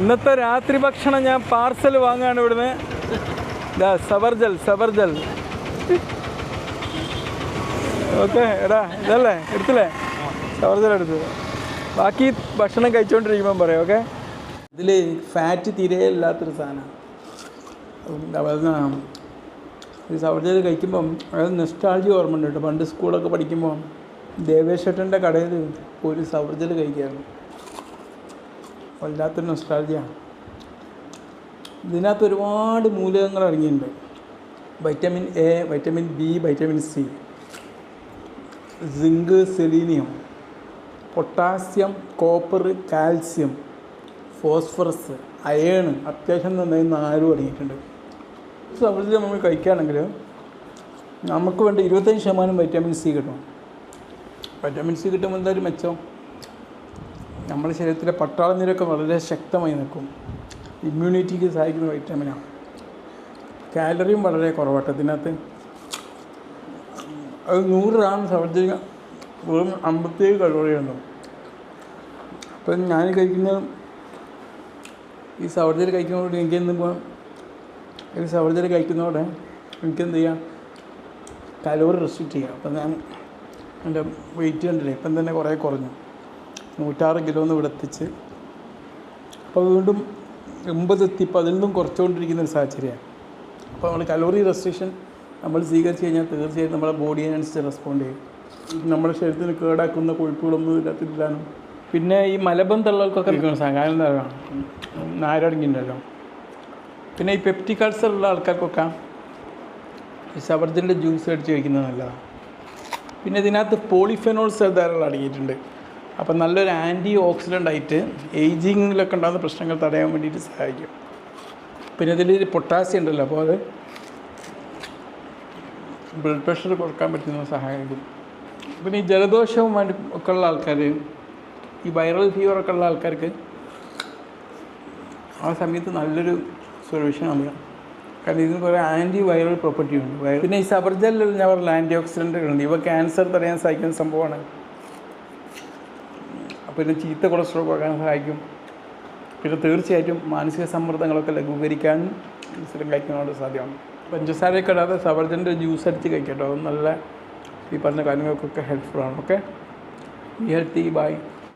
ഇന്നത്തെ രാത്രി ഭക്ഷണം ഞാൻ പാർസൽ വാങ്ങാണ് ഇവിടുന്ന്. സബർജൽ സബർജൽ ഓക്കെ എടാ ഇതല്ലേ? എടുത്തില്ലേ? സബർജൽ എടുത്തു. ബാക്കി ഭക്ഷണം കഴിച്ചുകൊണ്ടിരിക്കുമ്പം പറയാം ഓക്കെ? ഇതിൽ ഫാറ്റ് തീരെ ഇല്ലാത്തൊരു സാധനമാണ് ഈ സവർജൽ കഴിക്കുമ്പം അതായത് നെസ്റ്റാൾജി ഓർമ്മ ഉണ്ട് കേട്ടോ. പണ്ട് സ്കൂളൊക്കെ പഠിക്കുമ്പോൾ ദേവേശേട്ടന്റെ കടയിൽ ഒരു സബർജൽ കഴിക്കായിരുന്നു. വല്ലാത്തൊരു നൊസ്റ്റാൾജിയാണ് ഇതിനകത്ത് ഒരുപാട് മൂലകങ്ങൾ അടങ്ങിയിട്ടുണ്ട്. Vitamin A vitamin B vitamin C zinc selenium potassium copper calcium phosphorus iron അത്യാവശ്യം നന്നായി നാരും അടങ്ങിയിട്ടുണ്ട്. സവർജൽ നമ്മൾ കഴിക്കുകയാണെങ്കിൽ നമുക്ക് വേണ്ട ഇരുപത്തഞ്ച് ശതമാനം വൈറ്റമിൻ സി കിട്ടും. വൈറ്റമിൻ സി കിട്ടുമ്പോൾ എന്തായാലും മെച്ചം? നമ്മുടെ ശരീരത്തിലെ പട്ടാള നിരക്ക് വളരെ ശക്തമായി നിൽക്കും. ഇമ്മ്യൂണിറ്റിക്ക് സഹായിക്കുന്ന വൈറ്റമിനാണ് കാലറിയും വളരെ കുറവാട്ടോ. ഇതിനകത്ത് അത് നൂറ് ഗ്രാം സവർജിക വെറും അമ്പത്തേഴ് കലോറിയുണ്ട് അപ്പം ഞാൻ കഴിക്കുന്ന ഈ സവർജരി കഴിക്കുന്നതോടെ എനിക്ക് എന്തുമ്പോൾ ഈ സവർജരി കഴിക്കുന്നതോടെ എനിക്ക് എന്ത് ചെയ്യാം? കലോറി റെസ്ട്രിക്റ്റ് ചെയ്യാം. അപ്പം ഞാൻ എന്റെ വെയിറ്റ് കണ്ടില്ലേ? ഇപ്പം തന്നെ കുറേ കുറഞ്ഞു. നൂറ്റാറ് കിലോ എന്ന് ഇവിടെ എത്തിച്ച് അപ്പോൾ വീണ്ടും എൺപതെത്തി അതിൽ നിന്നും കുറച്ചുകൊണ്ടിരിക്കുന്ന ഒരു സാഹചര്യമാണ്. അപ്പോൾ നമ്മൾ കലോറി റെസ്ട്രിക്ഷൻ നമ്മൾ സ്വീകരിച്ച് കഴിഞ്ഞാൽ തീർച്ചയായിട്ടും നമ്മുടെ ബോഡി അനുസരിച്ച് റെസ്പോണ്ട് ചെയ്യും. നമ്മുടെ ശരീരത്തിന് കേടാക്കുന്ന കൊഴുപ്പുകളൊന്നും ഇല്ലാത്തില്ലാനും പിന്നെ ഈ മലബന്ധമുള്ളവർക്കൊക്കെ കാരണം എന്താണ് നാരടങ്ങിണ്ടല്ലോ. പിന്നെ ഈ പെപ്റ്റിക് അൾസർ ഉള്ള ആൾക്കാർക്കൊക്കെ ഈ സവർജന്റെ ജ്യൂസ് അടിച്ച് കഴിക്കുന്നത് നല്ലതാണ് പിന്നെ ഇതിനകത്ത് പോളിഫെനോൾസ് ധാരാളം അടങ്ങിയിട്ടുണ്ട്. അപ്പം നല്ലൊരു ആന്റി ഓക്സിഡന്റ് ആയിട്ട് ഏജിങ്ങിലൊക്കെ ഉണ്ടാകുന്ന പ്രശ്നങ്ങൾ തടയാൻ വേണ്ടിയിട്ട് സഹായിക്കും. പിന്നെ ഇതിൽ പൊട്ടാസ്യം ഉണ്ടല്ലോ അപ്പോൾ അത് ബ്ലഡ് പ്രഷർ കുറയ്ക്കാൻ പറ്റുന്ന സഹായിക്കും. പിന്നെ ഈ ജലദോഷവും മറ്റ് ഒക്കെ ഉള്ള ആൾക്കാർ ഈ വൈറൽ ഫീവറൊക്കെ ഉള്ള ആൾക്കാർക്ക് ആ സമയത്ത് നല്ലൊരു സൊല്യൂഷൻ സൊല്യൂഷനാണ് കാരണം ഇതിന് കുറേ ആന്റി വൈറൽ പ്രോപ്പർട്ടി ഉണ്ട് പിന്നെ ഈ സബർജലിൽ ഞാൻ പറഞ്ഞ ആന്റി ഓക്സിഡന്റുകളുണ്ട് ഇവ ക്യാൻസർ തടയാൻ സഹായിക്കുന്ന സംഭവമാണ്. പിന്നെ ചീത്ത കൊളസ്ട്രോൾ കുറയ്ക്കാൻ സഹായിക്കും. പിന്നെ തീർച്ചയായിട്ടും മാനസിക സമ്മർദ്ദങ്ങളൊക്കെ ലഘൂകരിക്കാനും ഇൻസുലിൻ കഴിക്കുന്നതുകൊണ്ട് സാധ്യമാണ്. പഞ്ചസാരയൊക്കെ ഇടാതെ സവർജന്റെ ജ്യൂസ് അടിച്ച് കഴിക്കട്ടോ. നല്ല ഈ പറഞ്ഞ കാര്യങ്ങൾക്കൊക്കെ ഹെൽപ്ഫുള്ളാണ് ഓക്കെ ബി ഹെൽത്തി ബൈ